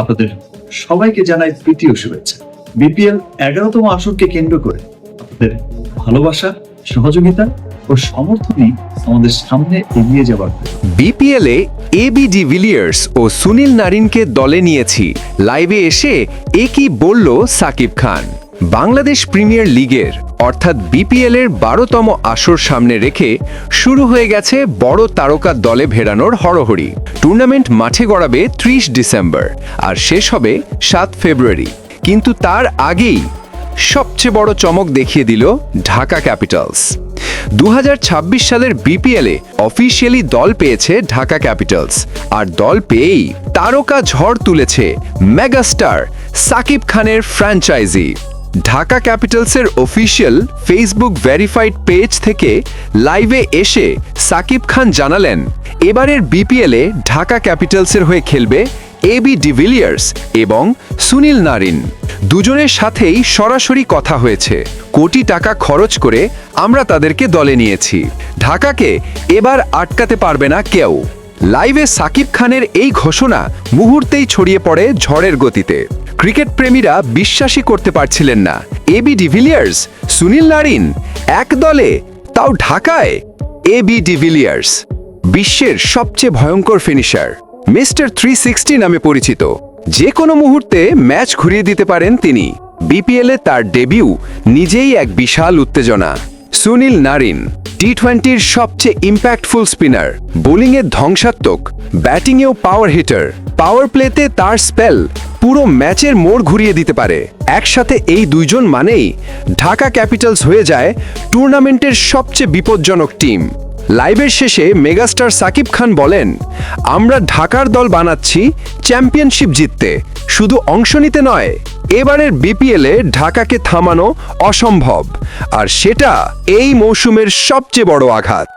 আপনাদের সবাইকে জানাই ও শুভেচ্ছা। বিপিএল এগারোতম আসরকে কেন্দ্র করে আপনাদের ভালোবাসা, সহযোগিতা ও সমর্থনই আমাদের সামনে এগিয়ে যাবার। বিপিএলে এবি ডিভিলিয়ার্স ও সুনীল নারিনকে দলে নিয়েছি। লাইভে এসে এ কি বলল সাকিব খান। বাংলাদেশ প্রিমিয়ার লিগের, অর্থাৎ বিপিএল এর বারোতম আসর সামনে রেখে শুরু হয়ে গেছে বড় তারকা দলে ভেড়ানোর হরহরি টুর্নামেন্ট মাঠে গড়াবে ত্রিশ ডিসেম্বর আর শেষ হবে সাত ফেব্রুয়ারি। কিন্তু তার আগেই সবচেয়ে বড় চমক দেখিয়ে দিল ঢাকা ক্যাপিটালস। দুহাজার ছাব্বিশ সালের বিপিএলে অফিসিয়ালি দল পেয়েছে ঢাকা ক্যাপিটালস আর দল পেয়েই তারকা ঝড় তুলেছে মেগাস্টার সাকিব খানের ফ্র্যাঞ্চাইজি। ঢাকা ক্যাপিটালসের অফিসিয়াল ফেসবুক ভেরিফাইড পেজ থেকে লাইভে এসে সাকিব খান জানালেন, এবারের বিপিএলে ঢাকা ক্যাপিটালসের হয়ে খেলবে এবি ডিভিলিয়ার্স এবং সুনীল নারিন। দুজনের সাথেই সরাসরি কথা হয়েছে। কোটি টাকা খরচ করে আমরা তাদেরকে দলে নিয়েছি। ঢাকাকে এবার আটকাতে পারবে না কেউ। লাইভে সাকিব খানের এই ঘোষণা মুহূর্তেই ছড়িয়ে পড়ে ঝড়ের গতিতে। ক্রিকেট প্রেমীরা বিশ্বাসই করতে পারছিলেন না। এবি ডিভিলিয়ার্স সুনীল নারিন, এক দলে, তাও ঢাকায়? এবি ডিভিলিয়ার্স বিশ্বের সবচেয়ে ভয়ঙ্কর ফিনিশার মিস্টার থ্রি সিক্সটি নামে পরিচিত। যে কোনো মুহূর্তে ম্যাচ ঘুরিয়ে দিতে পারেন তিনি। বিপিএলে তার ডেবিউ নিজেই এক বিশাল উত্তেজনা। সুনীল নারিন টি টোয়েন্টির সবচেয়ে ইম্প্যাক্টফুল স্পিনার বোলিংয়ে ধ্বংসাত্মক ব্যাটিংয়েও পাওয়ার হিটার পাওয়ার প্লেতে তার স্পেল পুরো ম্যাচের মোড় ঘুরিয়ে দিতে পারে। একসাথে এই দুইজন মানেই ঢাকা ক্যাপিটালস হয়ে যায় টুর্নামেন্টের সবচেয়ে বিপজ্জনক টিম। লাইভের শেষে মেগাস্টার সাকিব খান বলেন, আমরা ঢাকার দল বানাচ্ছি, চ্যাম্পিয়নশিপ জিততে। শুধু অংশ নিতে নয়, এবারের বিপিএলে ঢাকাকে থামানো অসম্ভব। আর সেটা এই মৌসুমের সবচেয়ে বড় আঘাত।